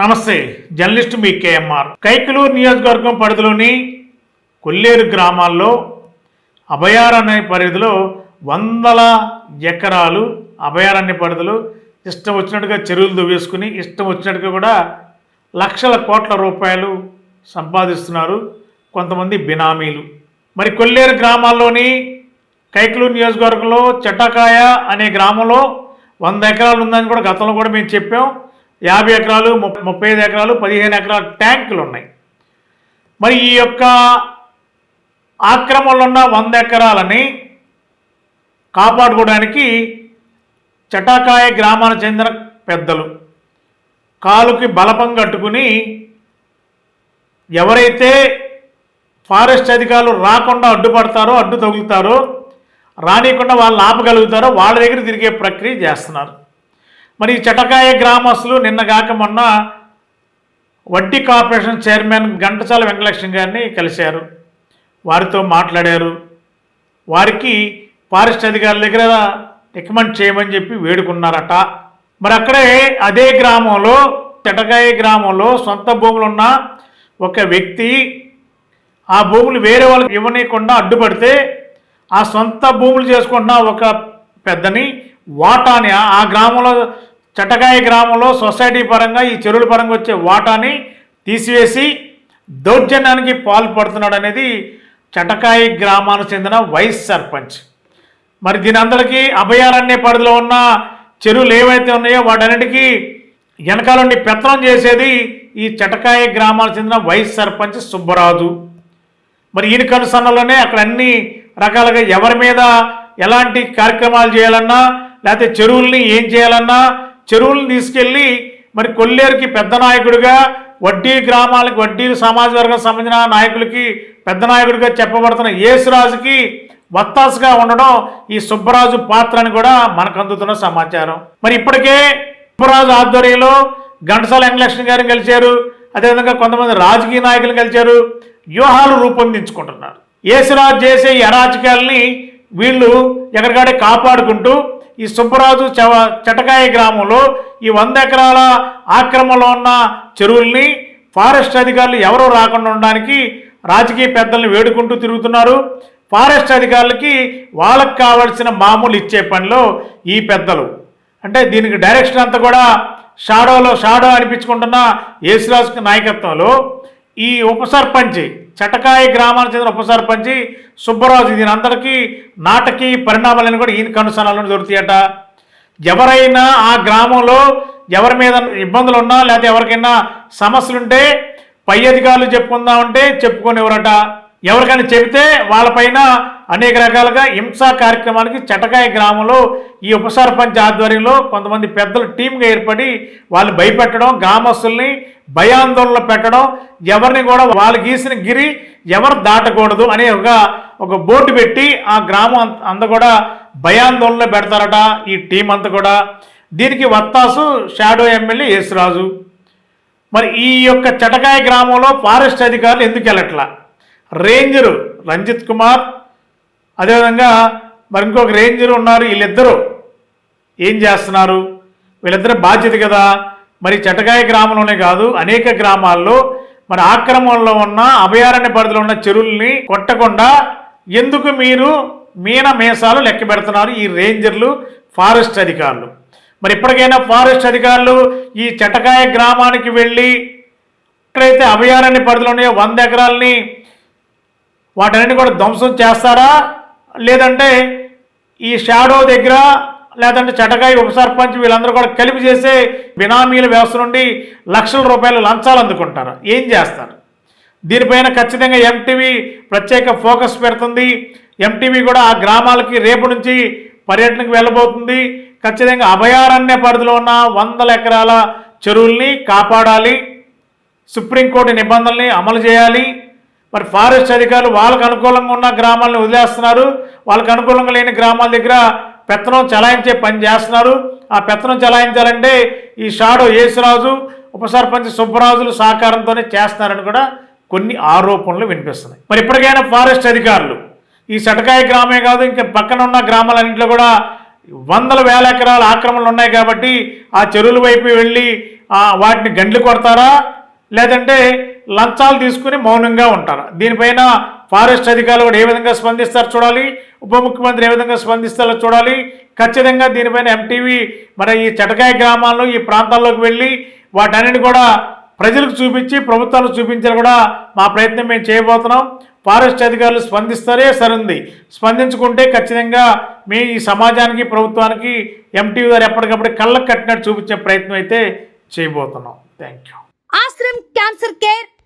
నమస్తే జర్నలిస్ట్ మీ కేఎంఆర్. కైకలూరు నియోజకవర్గం పరిధిలోని కొల్లేరు గ్రామాల్లో అభయారణ్య పరిధిలో వందల ఎకరాలు అభయారణ్య పరిధిలో ఇష్టం వచ్చినట్టుగా చెరువులు దువ్వేసుకుని ఇష్టం వచ్చినట్టుగా కూడా లక్షల కోట్ల రూపాయలు సంపాదిస్తున్నారు కొంతమంది బినామీలు. మరి కొల్లేరు గ్రామాల్లోని కైకలూరు నియోజకవర్గంలో చెట్టకాయ అనే గ్రామంలో వంద ఎకరాలు ఉందని కూడా గతంలో కూడా మేము చెప్పాం. యాభై ఎకరాలు ముప్పై ఐదు ఎకరాలు పదిహేను ఎకరాల ట్యాంకులు ఉన్నాయి. మరి ఈ యొక్క ఆక్రమణలో ఉన్న వంద ఎకరాలని కాపాడుకోవడానికి చటాకాయ గ్రామానికి చెందిన పెద్దలు కాలుకి బలపం కట్టుకుని ఎవరైతే ఫారెస్ట్ అధికారులు రాకుండా అడ్డుపడతారో అడ్డు తగులుతారో రానియకుండా వాళ్ళని ఆపగలుగుతారో వాళ్ళ దగ్గర తిరిగే ప్రక్రియ చేస్తున్నారు. మరి ఈ చటకాయ గ్రామస్తులు నిన్న కాక మొన్న వడ్డీ కార్పొరేషన్ చైర్మన్ ఘంటసాల వెంకటలక్ష్మి గారిని కలిశారు. వారితో మాట్లాడారు. వారికి ఫారెస్ట్ అధికారుల దగ్గర రికమెండ్ చేయమని చెప్పి వేడుకున్నారట. మరి అక్కడే అదే గ్రామంలో చెటకాయ గ్రామంలో సొంత భూములు ఉన్న ఒక వ్యక్తి ఆ భూములు వేరే వాళ్ళకి ఇవ్వనీయకుండా అడ్డుపడితే ఆ సొంత భూములు చేసుకుంటున్న ఒక పెద్దని వాటాని ఆ- గ్రామంలో చటకాయ గ్రామంలో సొసైటీ పరంగా ఈ చెరువుల పరంగా వచ్చే వాటాని తీసివేసి దౌర్జన్యానికి పాల్పడుతున్నాడు అనేది చటకాయ గ్రామానికి చెందిన వైస్ సర్పంచ్. మరి దీని అందరికీ అభయారణ్య పరిధిలో ఉన్న చెరువులు ఏవైతే ఉన్నాయో వాటన్నిటికీ వెనకాలండి పెత్తనం చేసేది ఈ చటకాయ గ్రామానికి చెందిన వైస్ సర్పంచ్ సుబ్బరాజు. మరి ఈయన కనుసన్నలోనే అక్కడ అన్ని రకాలుగా ఎవరి మీద ఎలాంటి కార్యక్రమాలు చేయాలన్నా లేకపోతే చెరువుల్ని ఏం చేయాలన్నా చెరువులను తీసుకెళ్ళి మరి కొల్లేరుకి పెద్ద నాయకుడిగా వడ్డీ గ్రామాలకు వడ్డీ సమాజ వర్గం సంబంధించిన నాయకులకి పెద్ద నాయకుడిగా చెప్పబడుతున్న యేసురాజుకి వత్తాసుగా ఉండడం ఈ సుబ్బరాజు పాత్ర అని కూడా మనకు అందుతున్న సమాచారం. మరి ఇప్పటికే సుబ్బరాజు ఆధ్వర్యంలో ఘంటసాల వెంకటలక్ష్మి గారిని కలిశారు అదేవిధంగా కొంతమంది రాజకీయ నాయకులు కలిశారు వ్యూహాలు రూపొందించుకుంటున్నారు. యేసురాజు చేసే ఈ అరాచకాల్ని వీళ్ళు ఎక్కడికాడే కాపాడుకుంటూ ఈ సుబ్బరాజు చవ చటకాయ గ్రామంలో ఈ వంద ఎకరాల ఆక్రమణలో ఉన్న చెరువుల్ని ఫారెస్ట్ అధికారులు ఎవరూ రాకుండా ఉండడానికి రాజకీయ పెద్దల్ని వేడుకుంటూ తిరుగుతున్నారు. ఫారెస్ట్ అధికారులకి వాళ్ళకి కావలసిన మామూలు ఇచ్చే పనిలో ఈ పెద్దలు. అంటే దీనికి డైరెక్షన్ అంతా కూడా షాడోలో షాడో అనిపించుకుంటున్న యేసురాజు నాయకత్వంలో ఈ ఉప సర్పంచి చటకాయ గ్రామానికి చెందిన ఉప సర్పంచి సుబ్బరాజు. దీని అందరికీ నాటకీయ పరిణామాలను కూడా ఈయన కనుసనాలను దొరుకుతాయట. ఎవరైనా ఆ గ్రామంలో ఎవరి మీద ఇబ్బందులు ఉన్నా లేకపోతే ఎవరికైనా సమస్యలుంటే పై అధికారులు చెప్పుకుందామంటే చెప్పుకునేవరట. ఎవరికైనా చెబితే వాళ్ళపైన అనేక రకాలుగా హింసా కార్యక్రమానికి చటకాయ గ్రామంలో ఈ ఉప సర్పంచ్ ఆధ్వర్యంలో కొంతమంది పెద్దలు టీంగా ఏర్పడి వాళ్ళు భయపెట్టడం గ్రామస్తుల్ని భయాందోళన పెట్టడం ఎవరిని కూడా వాళ్ళు గీసిన గిరి ఎవరు దాటకూడదు అనే ఒక ఒక బోర్డు పెట్టి ఆ గ్రామం అంత- అంతా కూడా భయాందోళనలు పెడతారట ఈ టీం అంతా కూడా. దీనికి వత్తాసు షాడో ఎమ్మెల్యే యేసురాజు. మరి ఈ యొక్క చటకాయ గ్రామంలో ఫారెస్ట్ అధికారులు ఎందుకు వెళ్ళట్లా? రేంజరు రంజిత్ కుమార్ అదేవిధంగా మరి ఇంకొక రేంజర్ ఉన్నారు వీళ్ళిద్దరూ. ఏం చేస్తున్నారు? వీళ్ళిద్దరు బాధ్యత కదా. మరి చటకాయ గ్రామంలోనే కాదు అనేక గ్రామాల్లో మరి ఆక్రమణలో ఉన్న అభయారణ్య పరిధిలో ఉన్న చెరువుల్ని కొట్టకుండా ఎందుకు మీరు మీన మేసాలు లెక్క పెడుతున్నారు ఈ రేంజర్లు ఫారెస్ట్ అధికారులు? మరి ఇప్పటికైనా ఫారెస్ట్ అధికారులు ఈ చటకాయ గ్రామానికి వెళ్ళి ఎక్కడైతే అభయారణ్య పరిధిలో ఉన్నాయో వంద ఎకరాలని వాటన్నిటిని కూడా ధ్వంసం చేస్తారా? లేదంటే ఈ షాడో దగ్గర లేదంటే చటకాయ ఉప సర్పంచ్ వీళ్ళందరూ కూడా కలిపి చేసే బినామీల వ్యవస్థ నుండి లక్షల రూపాయలు లంచాలు అందుకుంటారు. ఏం చేస్తారు? దీనిపైన ఖచ్చితంగా ఎంటీవీ ప్రత్యేక ఫోకస్ పెడుతుంది. ఎంటీవీ కూడా ఆ గ్రామాలకి రేపు నుంచి పర్యటనకు వెళ్ళబోతుంది. ఖచ్చితంగా అభయారణ్య పరిధిలో ఉన్న వందల ఎకరాల చెరువుల్ని కాపాడాలి. సుప్రీంకోర్టు నిబంధనల్ని అమలు చేయాలి. మరి ఫారెస్ట్ అధికారులు వాళ్ళకు అనుకూలంగా ఉన్న గ్రామాలను వదిలేస్తున్నారు. వాళ్ళకు అనుకూలంగా లేని గ్రామాల దగ్గర పెత్తనం చలాయించే పని చేస్తున్నారు. ఆ పెత్తనం చలాయించాలంటే ఈ షాడో యేసురాజు ఉప సర్పంచ్ సుబ్బరాజులు సహకారంతోనే చేస్తున్నారని కూడా కొన్ని ఆరోపణలు వినిపిస్తున్నాయి. మరి ఇప్పటికైనా ఫారెస్ట్ అధికారులు ఈ సటకాయ గ్రామే కాదు ఇంకా పక్కన ఉన్న గ్రామాలన్నింటిలో కూడా వందల వేల ఎకరాల ఆక్రమణలు ఉన్నాయి కాబట్టి ఆ చెరువుల వైపు వెళ్ళి వాటిని గండ్లు కొడతారా? లేదంటే లంచాలు తీసుకుని మౌనంగా ఉంటారు. దీనిపైన ఫారెస్ట్ అధికారులు కూడా ఏ విధంగా స్పందిస్తారో చూడాలి. ఉప ముఖ్యమంత్రి ఏ విధంగా స్పందిస్తారో చూడాలి. ఖచ్చితంగా దీనిపైన ఎంటీవీ మరి ఈ చటకాయ గ్రామాల్లో ఈ ప్రాంతాల్లోకి వెళ్ళి వాటన్నిటి కూడా ప్రజలకు చూపించి ప్రభుత్వాలకు చూపించాలి కూడా మా ప్రయత్నం మేము చేయబోతున్నాం. ఫారెస్ట్ అధికారులు స్పందిస్తారే సరుంది. స్పందించుకుంటే ఖచ్చితంగా మీ ఈ సమాజానికి ప్రభుత్వానికి ఎంటీవీ గారు ఎప్పటికప్పుడు కళ్ళకు కట్టినట్టు చూపించే ప్రయత్నం అయితే చేయబోతున్నాం. Thank you Ashram cancer care